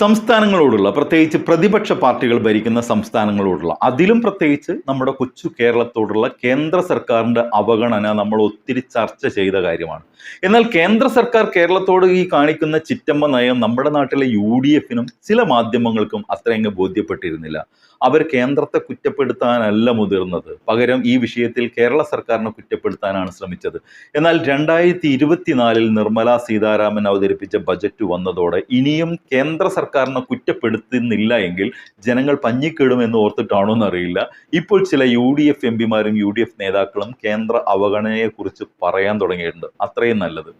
സംസ്ഥാനങ്ങളോടുള്ള പ്രത്യേകിച്ച് പ്രതിപക്ഷ പാർട്ടികൾ ഭരിക്കുന്ന സംസ്ഥാനങ്ങളോടുള്ള അതിലും പ്രത്യേകിച്ച് നമ്മുടെ കൊച്ചു കേരളത്തോടുള്ള കേന്ദ്ര സർക്കാരിന്റെ അവഗണന നമ്മൾ ഒത്തിരി ചർച്ച ചെയ്ത കാര്യമാണ്. എന്നാൽ കേന്ദ്ര സർക്കാർ കേരളത്തോട് ഈ കാണിക്കുന്ന ചിറ്റമ്മ നയം നമ്മുടെ നാട്ടിലെ യു ഡി എഫിനും ചില മാധ്യമങ്ങൾക്കും അത്രയങ്ങ് ബോധ്യപ്പെട്ടിരുന്നില്ല. അവർ കേന്ദ്രത്തെ കുറ്റപ്പെടുത്താനല്ല മുതിർന്നത്. പകരം ഈ വിഷയത്തിൽ കേരള സർക്കാരിനെ കുറ്റപ്പെടുത്താനാണ് ശ്രമിച്ചത്. എന്നാൽ രണ്ടായിരത്തി ഇരുപത്തിനാലിൽ നിർമ്മലാ സീതാരാമൻ അവതരിപ്പിച്ച ബജറ്റ് വന്നതോടെ ഇനിയും കേന്ദ്ര സർക്കാരിനെ കുറ്റപ്പെടുത്തുന്നില്ല എങ്കിൽ ജനങ്ങൾ പഞ്ഞിക്കിടുമെന്ന് ഓർത്തിട്ടാണോ എന്നറിയില്ല. ഇപ്പോൾ ചില യു ഡി എഫ് എം പിമാരും യു ഡി എഫ് നേതാക്കളും കേന്ദ്ര അവഗണനയെക്കുറിച്ച് പറയാൻ തുടങ്ങിയിട്ടുണ്ട്. അത്രയും നല്ലത്.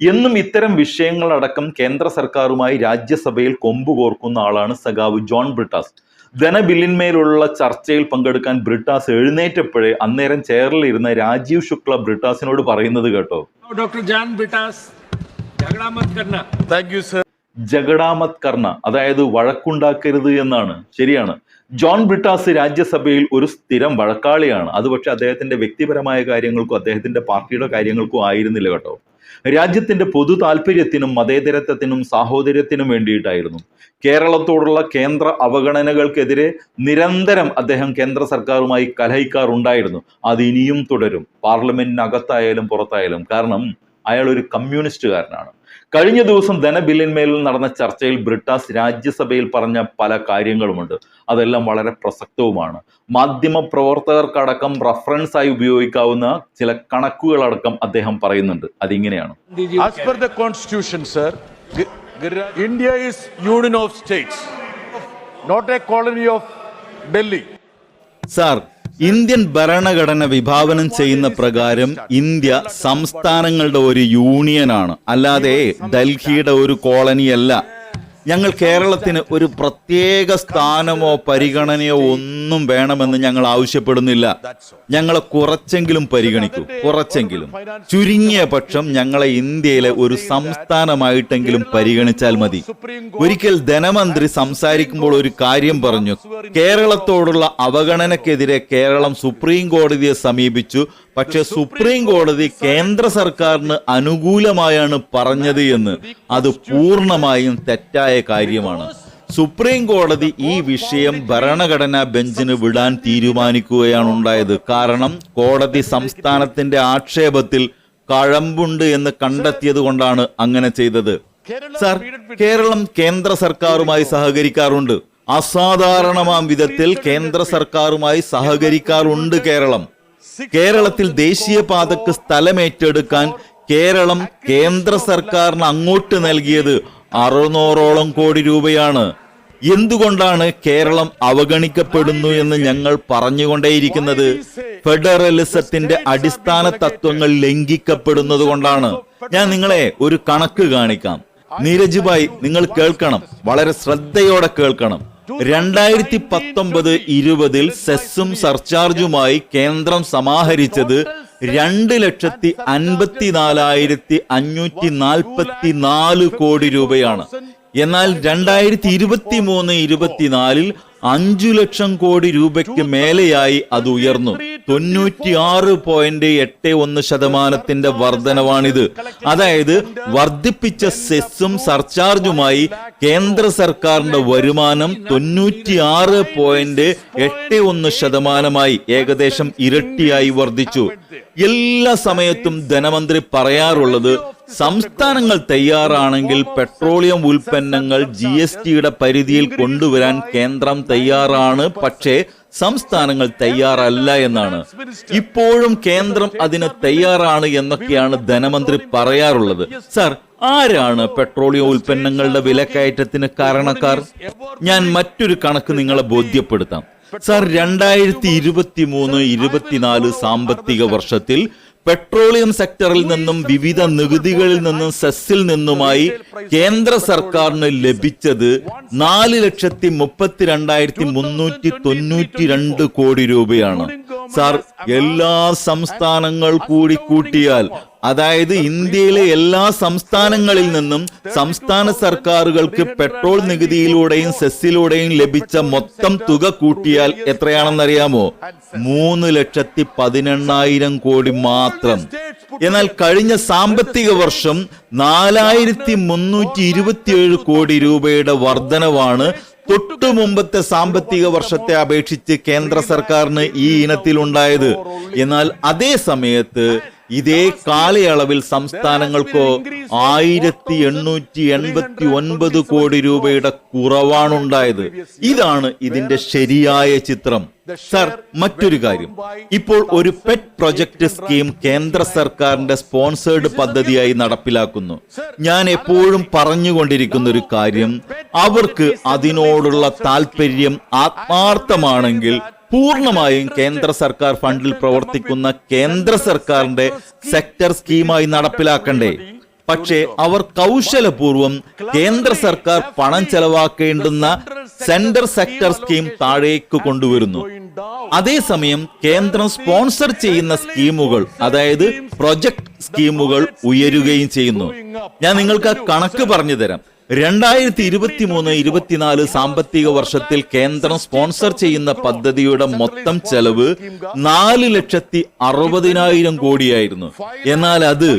എന്നും ഇത്തരം വിഷയങ്ങളടക്കം കേന്ദ്ര സർക്കാരുമായി രാജ്യസഭയിൽ കൊമ്പു കോർക്കുന്ന ആളാണ് സഖാവ് ജോൺ ബ്രിട്ടാസ്. ധനബില്ലിന്മേലുള്ള ചർച്ചയിൽ പങ്കെടുക്കാൻ ബ്രിട്ടാസ് എഴുന്നേറ്റപ്പോഴേ അന്നേരം ചെയറിലിരുന്ന രാജീവ് ശുക്ല ബ്രിട്ടാസിനോട് പറയുന്നത് കേട്ടോ. Doctor John Brittas thank you sir ജഗടാമത് കർണ അതായത് വഴക്കുണ്ടാക്കരുത് എന്നാണ്. ശരിയാണ്. ജോൺ ബ്രിട്ടാസ് രാജ്യസഭയിൽ ഒരു സ്ഥിരം വഴക്കാളിയാണ്. അത് അദ്ദേഹത്തിന്റെ വ്യക്തിപരമായ കാര്യങ്ങൾക്കും അദ്ദേഹത്തിന്റെ പാർട്ടിയുടെ കാര്യങ്ങൾക്കും ആയിരുന്നില്ല കേട്ടോ. രാജ്യത്തിന്റെ പൊതു താല്പര്യത്തിനും മതേതരത്വത്തിനും സാഹോദര്യത്തിനും വേണ്ടിയിട്ടായിരുന്നു. കേരളത്തോടുള്ള കേന്ദ്ര അവഗണനകൾക്കെതിരെ നിരന്തരം അദ്ദേഹം കേന്ദ്ര സർക്കാരുമായി കലഹിക്കാറുണ്ടായിരുന്നു. അത് ഇനിയും തുടരും. പാർലമെന്റിനകത്തായാലും പുറത്തായാലും. കാരണം അയാൾ ഒരു കമ്മ്യൂണിസ്റ്റുകാരനാണ്. കഴിഞ്ഞ ദിവസം ധനബില്ലിന്മേൽ നടന്ന ചർച്ചയിൽ ബ്രിട്ടാസ് രാജ്യസഭയിൽ പറഞ്ഞ പല കാര്യങ്ങളുമുണ്ട്. അതെല്ലാം വളരെ പ്രസക്തവുമാണ്. മാധ്യമ പ്രവർത്തകർക്കടക്കം റഫറൻസ് ആയി ഉപയോഗിക്കാവുന്ന ചില കണക്കുകളടക്കം അദ്ദേഹം പറയുന്നുണ്ട്. അതിങ്ങനെയാണ്. As per the constitution sir India is union of states not a colony of Delhi sir Indian ഭരണഘടന വിഭാവനം ചെയ്യുന്ന പ്രകാരം ഇന്ത്യ സംസ്ഥാനങ്ങളുടെ ഒരു യൂണിയനാണ്. അല്ലാതെ ഡൽഹിയുടെ ഒരു കോളനിയല്ല. ഞങ്ങൾ കേരളത്തിന് ഒരു പ്രത്യേക സ്ഥാനമോ പരിഗണനയോ ഒന്നും വേണമെന്ന് ഞങ്ങൾ ആവശ്യപ്പെടുന്നില്ല. ഞങ്ങളെ കുറച്ചെങ്കിലും പരിഗണിക്കൂ. കുറച്ചെങ്കിലും. ചുരുങ്ങിയ പക്ഷം ഞങ്ങളെ ഇന്ത്യയിലെ ഒരു സംസ്ഥാനമായിട്ടെങ്കിലും പരിഗണിച്ചാൽ മതി. ഒരിക്കൽ ധനമന്ത്രി സംസാരിക്കുമ്പോൾ ഒരു കാര്യം പറഞ്ഞു. കേരളത്തോടുള്ള അവഗണനക്കെതിരെ കേരളം സുപ്രീം കോടതിയെ സമീപിച്ചു. പക്ഷെ സുപ്രീം കോടതി കേന്ദ്ര സർക്കാരിന് അനുകൂലമായാണ് പറഞ്ഞത് എന്ന് അത് പൂർണമായും തെറ്റായ കാര്യമാണ്. സുപ്രീം കോടതി ഈ വിഷയം ഭരണഘടനാ ബെഞ്ചിന് വിടാൻ തീരുമാനിക്കുകയാണ് ഉണ്ടായത്. കാരണം കോടതി സംസ്ഥാനത്തിന്റെ ആക്ഷേപത്തിൽ കഴമ്പുണ്ട് എന്ന് കണ്ടെത്തിയത് കൊണ്ടാണ് അങ്ങനെ ചെയ്തത്. സർ കേരളം കേന്ദ്ര സർക്കാരുമായി സഹകരിക്കാറുണ്ട്. അസാധാരണമാം വിധത്തിൽ കേന്ദ്ര സർക്കാരുമായി സഹകരിക്കാറുണ്ട് കേരളം. കേരളത്തിൽ ദേശീയപാതക്ക് സ്ഥലമേറ്റെടുക്കാൻ കേരളം കേന്ദ്ര സർക്കാരിന് അങ്ങോട്ട് നൽകിയത് അറുന്നൂറോളം കോടി രൂപയാണ്. എന്തുകൊണ്ടാണ് കേരളം അവഗണിക്കപ്പെടുന്നു എന്ന് ഞങ്ങൾ പറഞ്ഞുകൊണ്ടേയിരിക്കുന്നത്? ഫെഡറലിസത്തിന്റെ അടിസ്ഥാന തത്വങ്ങൾ ലംഘിക്കപ്പെടുന്നത് കൊണ്ടാണ്. ഞാൻ നിങ്ങളെ ഒരു കണക്ക് കാണിക്കാം. നീരജ് ഭായ് നിങ്ങൾ കേൾക്കണം. വളരെ ശ്രദ്ധയോടെ കേൾക്കണം. രണ്ടായിരത്തി പത്തൊമ്പത് ഇരുപതിൽ സെസ്സും സർചാർജുമായി കേന്ദ്രം സമാഹരിച്ചത് രണ്ട് ലക്ഷത്തി അൻപത്തിനാലായിരത്തി അഞ്ഞൂറ്റി നാൽപ്പത്തി നാല് കോടി രൂപയാണ്. എന്നാൽ രണ്ടായിരത്തി ഇരുപത്തി മൂന്ന് ഇരുപത്തിനാലിൽ അഞ്ചു ലക്ഷം കോടി രൂപയ്ക്ക് മേലെയായി അത് ഉയർന്നു. തൊണ്ണൂറ്റി ആറ് പോയിന്റ് എട്ട് ഒന്ന് ശതമാനത്തിന്റെ വർധനവാണിത്. അതായത് വർദ്ധിപ്പിച്ച സെസ്സും സർചാർജുമായി കേന്ദ്ര സർക്കാരിന്റെ വരുമാനം തൊണ്ണൂറ്റി ആറ് പോയിന്റ് എട്ട് ഒന്ന് ശതമാനമായി ഏകദേശം ഇരട്ടിയായി വർദ്ധിച്ചു. എല്ലാ സമയത്തും ധനമന്ത്രി പറയാറുള്ളത് സംസ്ഥാനങ്ങൾ തയ്യാറാണെങ്കിൽ പെട്രോളിയം ഉൽപ്പന്നങ്ങൾ ജി എസ് ടിയുടെ പരിധിയിൽ കൊണ്ടുവരാൻ കേന്ദ്രം തയ്യാറാണ്. പക്ഷേ സംസ്ഥാനങ്ങൾ തയ്യാറല്ല എന്നാണ്. ഇപ്പോഴും കേന്ദ്രം അതിന് തയ്യാറാണ് എന്നൊക്കെയാണ് ധനമന്ത്രി പറയാറുള്ളത്. സർ ആരാണ് പെട്രോളിയം ഉൽപ്പന്നങ്ങളുടെ വിലക്കയറ്റത്തിന് കാരണക്കാർ? ഞാൻ മറ്റൊരു കണക്ക് നിങ്ങളെ ബോധ്യപ്പെടുത്താം. സാർ രണ്ടായിരത്തി ഇരുപത്തി മൂന്ന് ഇരുപത്തിനാല് സാമ്പത്തിക വർഷത്തിൽ പെട്രോളിയം സെക്ടറിൽ നിന്നും വിവിധ നികുതികളിൽ നിന്നും സെസ്സിൽ നിന്നുമായി കേന്ദ്ര സർക്കാരിന് ലഭിച്ചത് നാല് ലക്ഷത്തി മുപ്പത്തിരണ്ടായിരത്തി മുന്നൂറ്റി തൊണ്ണൂറ്റി രണ്ട് കോടി രൂപയാണ് സാർ എല്ലാ സംസ്ഥാനങ്ങൾ കൂടി കൂട്ടിയാൽ അതായത് ഇന്ത്യയിലെ എല്ലാ സംസ്ഥാനങ്ങളിൽ നിന്നും സംസ്ഥാന സർക്കാരുകൾക്ക് പെട്രോൾ നികുതിയിലൂടെയും സെസ്സിലൂടെയും ലഭിച്ച മൊത്തം തുക കൂട്ടിയാൽ എത്രയാണെന്നറിയാമോ? മൂന്ന് ലക്ഷത്തി പതിനെണ്ണായിരം കോടി മാത്രം. എന്നാൽ കഴിഞ്ഞ സാമ്പത്തിക വർഷം നാലായിരത്തി മുന്നൂറ്റി ഇരുപത്തിയേഴ് കോടി രൂപയുടെ വർധനവാണ് തൊട്ടു മുമ്പത്തെ സാമ്പത്തിക വർഷത്തെ അപേക്ഷിച്ച് കേന്ദ്ര സർക്കാരിന് ഈ ഇനത്തിലുണ്ടായത്. എന്നാൽ അതേ സമയത്ത് ഇതേ കാലയളവിൽ സംസ്ഥാനങ്ങൾക്ക് ആയിരത്തി എണ്ണൂറ്റി എൺപത്തി ഒൻപത് കോടി രൂപയുടെ കുറവാണുണ്ടായത്. ഇതാണ് ഇതിന്റെ ശരിയായ ചിത്രം. സർ മറ്റൊരു കാര്യം. ഇപ്പോൾ ഒരു പെറ്റ് പ്രൊജക്ട് സ്കീം കേന്ദ്ര സർക്കാരിന്റെ സ്പോൺസേർഡ് പദ്ധതിയായി നടപ്പിലാക്കുന്നു. ഞാൻ എപ്പോഴും പറഞ്ഞുകൊണ്ടിരിക്കുന്ന ഒരു കാര്യം അവർക്ക് അതിനോടുള്ള താല്പര്യം ആത്മാർത്ഥമാണെങ്കിൽ പൂർണമായും കേന്ദ്ര സർക്കാർ ഫണ്ടിൽ പ്രവർത്തിക്കുന്ന കേന്ദ്ര സർക്കാരിന്റെ സെക്ടർ സ്കീമായി നടപ്പിലാക്കണ്ടേ. പക്ഷേ അവർ കൗശലപൂർവം കേന്ദ്ര സർക്കാർ പണം ചെലവാക്കേണ്ടുന്ന സെന്റർ സെക്ടർ സ്കീം താഴേക്ക് കൊണ്ടുവരുന്നു. അതേസമയം കേന്ദ്രം സ്പോൺസർ ചെയ്യുന്ന സ്കീമുകൾ അതായത് പ്രൊജക്ട് സ്കീമുകൾ ഉയരുകയും ചെയ്യുന്നു. ഞാൻ നിങ്ങൾക്ക് ആ കണക്ക് പറഞ്ഞു തരാം. രണ്ടായിരത്തി ഇരുപത്തി മൂന്ന് ഇരുപത്തിനാല് സാമ്പത്തിക വർഷത്തിൽ കേന്ദ്രം സ്പോൺസർ ചെയ്യുന്ന പദ്ധതിയുടെ മൊത്തം ചെലവ് നാല് ലക്ഷത്തി അറുപതിനായിരം കോടിയായിരുന്നു. എന്നാൽ അത്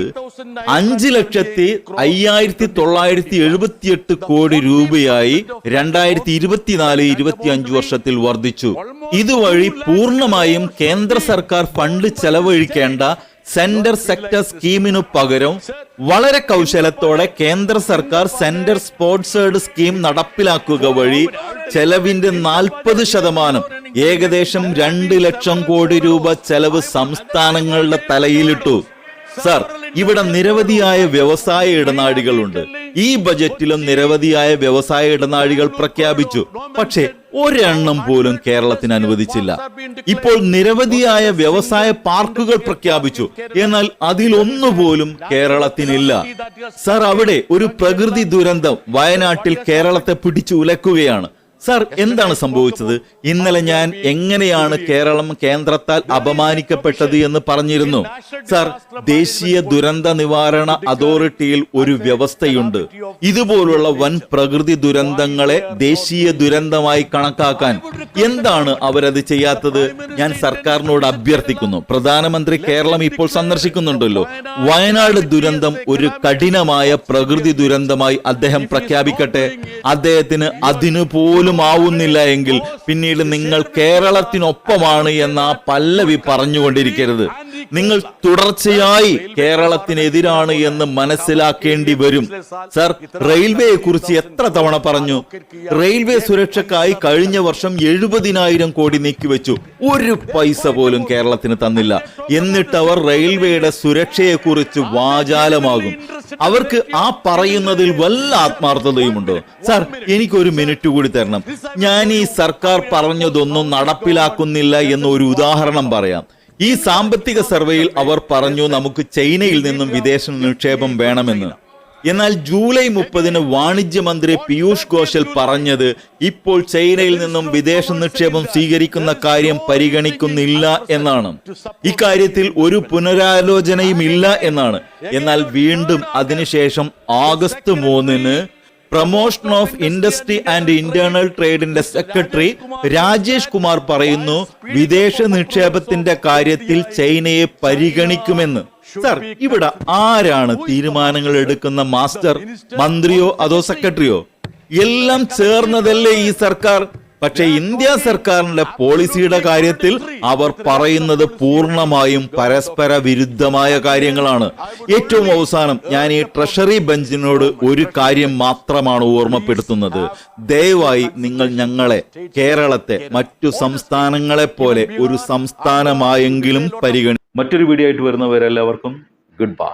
അഞ്ച് ലക്ഷത്തി അയ്യായിരത്തി തൊള്ളായിരത്തി എഴുപത്തിയെട്ട് കോടി രൂപയായി രണ്ടായിരത്തി ഇരുപത്തിനാല് ഇരുപത്തി അഞ്ച് വർഷത്തിൽ വർദ്ധിച്ചു. ഇതുവഴി പൂർണമായും കേന്ദ്ര സർക്കാർ ഫണ്ട് ചെലവഴിക്കേണ്ട സെന്റർ സെക്ടർ സ്കീമിനു പകരം വളരെ കൗശലത്തോടെ കേന്ദ്ര സർക്കാർ സെന്റർ സ്പോൺസേഡ് സ്കീം നടപ്പിലാക്കുക വഴി ചെലവിന്റെ നാൽപ്പത് ശതമാനം ഏകദേശം രണ്ട് ലക്ഷം കോടി രൂപ ചെലവ് സംസ്ഥാനങ്ങളുടെ തലയിലിട്ടു സർ ഇവിടെ നിരവധിയായ വ്യവസായ ഇടനാഴികളുണ്ട് ഈ ബജറ്റിലും നിരവധിയായ വ്യവസായ ഇടനാഴികൾ പ്രഖ്യാപിച്ചു പക്ഷേ ഒരെണ്ണം പോലും കേരളത്തിന് അനുവദിച്ചില്ല. ഇപ്പോൾ നിരവധിയായ വ്യവസായ പാർക്കുകൾ പ്രഖ്യാപിച്ചു. എന്നാൽ അതിലൊന്നുപോലും കേരളത്തിനില്ല. സർ അവിടെ ഒരു പ്രകൃതി ദുരന്തം വയനാട്ടിൽ കേരളത്തെ പിടിച്ചു ഉലക്കുകയാണ് സാർ എന്താണ് സംഭവിച്ചത്? ഇന്നലെ ഞാൻ എങ്ങനെയാണ് കേരളം കേന്ദ്രത്താൽ അപമാനിക്കപ്പെട്ടത് എന്ന് പറഞ്ഞിരുന്നു? സാർ ദേശീയ ദുരന്ത നിവാരണ അതോറിറ്റിയിൽ ഒരു വ്യവസ്ഥയുണ്ട്. ഇതുപോലുള്ള വൻ പ്രകൃതി ദുരന്തങ്ങളെ ദേശീയ ദുരന്തമായി കണക്കാക്കാൻ. എന്താണ് അവരത് ചെയ്യാത്തത്? ഞാൻ സർക്കാരിനോട് അഭ്യർത്ഥിക്കുന്നു. പ്രധാനമന്ത്രി കേരളം ഇപ്പോൾ സന്ദർശിക്കുന്നുണ്ടല്ലോ. വയനാട് ദുരന്തം ഒരു കഠിനമായ പ്രകൃതി ദുരന്തമായി അദ്ദേഹം പ്രഖ്യാപിക്കട്ടെ. അദ്ദേഹത്തിന് അതിനു പോലും ആവുന്നില്ല എങ്കിൽ പിന്നീട് നിങ്ങൾ കേരളത്തിനൊപ്പമാണ് എന്ന പല്ലവി പറഞ്ഞുകൊണ്ടിരിക്കരുത്. നിങ്ങൾ തുടർച്ചയായി കേരളത്തിനെതിരാണ് എന്ന് മനസ്സിലാക്കേണ്ടി വരും. സർ റെയിൽവേയെ കുറിച്ച് എത്ര തവണ പറഞ്ഞു? റെയിൽവേ സുരക്ഷക്കായി കഴിഞ്ഞ വർഷം എഴുപതിനായിരം കോടി നീക്കിവെച്ചു. ഒരു പൈസ പോലും കേരളത്തിന് തന്നില്ല. എന്നിട്ട് അവർ റെയിൽവേയുടെ സുരക്ഷയെക്കുറിച്ച് വാചാലമാകും. അവർക്ക് ആ പറയുന്നതിൽ വല്ല ആത്മാർത്ഥതയുമുണ്ടോ? സാർ എനിക്കൊരു മിനിറ്റ് കൂടി തരണം. ഞാൻ ഈ സർക്കാർ പറഞ്ഞതൊന്നും നടപ്പിലാക്കുന്നില്ല എന്നൊരു ഉദാഹരണം പറയാം. ഈ സാമ്പത്തിക സർവേയിൽ അവർ പറഞ്ഞു നമുക്ക് ചൈനയിൽ നിന്നും വിദേശ നിക്ഷേപം വേണമെന്ന്. എന്നാൽ ജൂലൈ മുപ്പതിന് വാണിജ്യമന്ത്രി പീയൂഷ് ഗോഷൽ പറഞ്ഞത് ഇപ്പോൾ ചൈനയിൽ നിന്നും വിദേശ നിക്ഷേപം സ്വീകരിക്കുന്ന കാര്യം പരിഗണിക്കുന്നില്ല എന്നാണ്. ഇക്കാര്യത്തിൽ ഒരു പുനരാലോചനയും ഇല്ല എന്നാണ്. എന്നാൽ വീണ്ടും അതിനുശേഷം ആഗസ്റ്റ് മൂന്നിന് promotion of industry and internal ട്രേഡിന്റെ secretary Rajesh Kumar പറയുന്നു വിദേശ നിക്ഷേപത്തിന്റെ കാര്യത്തിൽ ചൈനയെ പരിഗണിക്കുമെന്ന്. സർ ഇവിടെ ആരാണ് തീരുമാനങ്ങൾ എടുക്കുന്ന മാസ്റ്റർ മന്ത്രിയോ അതോ സെക്രട്ടറിയോ? എല്ലാം ചേർന്നതല്ലേ ഈ സർക്കാർ? പക്ഷേ ഇന്ത്യ സർക്കാരിന്റെ പോളിസിയുടെ കാര്യത്തിൽ അവർ പറയുന്നത് പൂർണമായും പരസ്പര വിരുദ്ധമായ കാര്യങ്ങളാണ്. ഏറ്റവും അവസാനം ഞാൻ ഈ ട്രഷറി ബെഞ്ചിനോട് ഒരു കാര്യം മാത്രമാണ് ഓർമ്മപ്പെടുത്തുന്നത്. ദയവായി നിങ്ങൾ ഞങ്ങളെ കേരളത്തെ മറ്റു സംസ്ഥാനങ്ങളെ പോലെ ഒരു സംസ്ഥാനമായെങ്കിലും പരിഗണി മറ്റൊരു വീഡിയോ ആയിട്ട് വരുന്നവരെല്ലാവർക്കും ഗുഡ് ബൈ